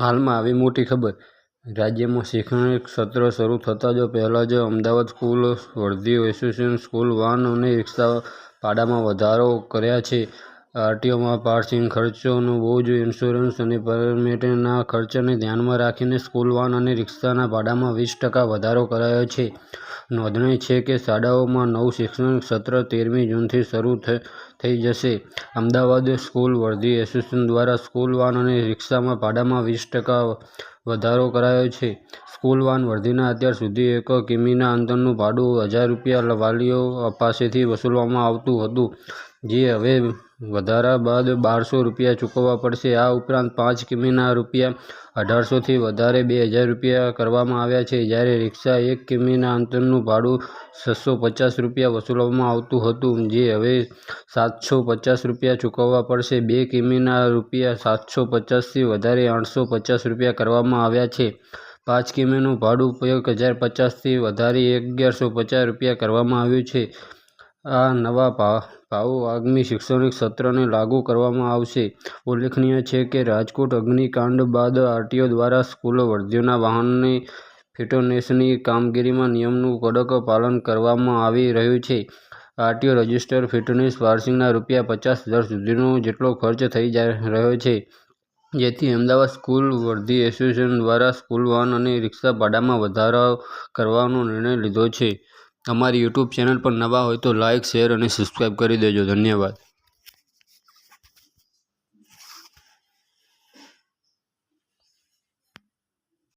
હાલમાં આવી મોટી ખબર. રાજ્યમાં શૈક્ષણિક સત્ર શરૂ થતાં જ પહેલાં જ Ahmedabad school વર્ધી association school, van અને રિક્ષા ભાડામાં વધારો કર્યા છે. આરટીઓમાં પાર્સિંગ ખર્ચનો બોજ ઇન્સ્યોરન્સ અને પરમિટના ખર્ચને ધ્યાનમાં રાખીને સ્કૂલ વાન અને રિક્ષાના ભાડામાં વીસ ટકા વધારો કરાયો છે. નોંધનીય છે કે શાળાઓમાં નવું શૈક્ષણિક સત્ર તેરમી જૂનથી શરૂ થઈ જશે. અમદાવાદ સ્કૂલ વર્ધી એસોસિએશન દ્વારા સ્કૂલ વાન અને રિક્ષામાં ભાડામાં વીસ ટકા વધારો કરાયો છે. સ્કૂલ વાન વર્ધીના અત્યાર સુધી એક કિમીના અંતરનું ભાડું હજાર રૂપિયા વાલીઓ પાસેથી વસૂલવામાં આવતું હતું. જે હવે વધારા બાદ બારસો રૂપિયા ચૂકવવા પડશે. આ ઉપરાંત પાંચ કિમીના રૂપિયા અઢારસોથી વધારે બે હજાર રૂપિયા કરવામાં આવ્યા છે. જ્યારે રિક્ષા એક કિમીના અંતરનું ભાડું છસો પચાસ રૂપિયા વસૂલવામાં આવતું હતું, જે હવે સાતસો પચાસ રૂપિયા ચૂકવવા પડશે. બે કિમીના રૂપિયા સાતસો પચાસથી વધારે આઠસો પચાસ રૂપિયા કરવામાં આવ્યા છે. પાંચ કિમીનું ભાડું એક હજાર પચાસથી વધારે અગિયારસો પચાસ રૂપિયા કરવામાં આવ્યું છે. આ નવા ભાવો આગામી શૈક્ષણિક સત્રને લાગુ કરવામાં આવશે. ઉલ્લેખનીય છે કે રાજકોટ અગ્નિકાંડ બાદ આરટીઓ દ્વારા સ્કૂલ વર્ધ્યોના વાહનને ફિટનેસની કામગીરીમાં નિયમનું કડક પાલન કરવામાં આવી રહ્યું છે. આરટીઓ રજિસ્ટર ફિટનેસ પાસિંગના રૂપિયા પચાસ હજાર સુધીનો જેટલો ખર્ચ થઈ રહ્યો છે. જેથી અમદાવાદ સ્કૂલ વર્ધી એસોસિએશન દ્વારા સ્કૂલ વાહન અને રિક્ષા ભાડામાં વધારો કરવાનો નિર્ણય લીધો છે. અમારી યુટ્યુબ ચેનલ પર નવા હોય તો લાઇક શેર અને સબસ્ક્રાઇબ કરી દેજો. ધન્યવાદ.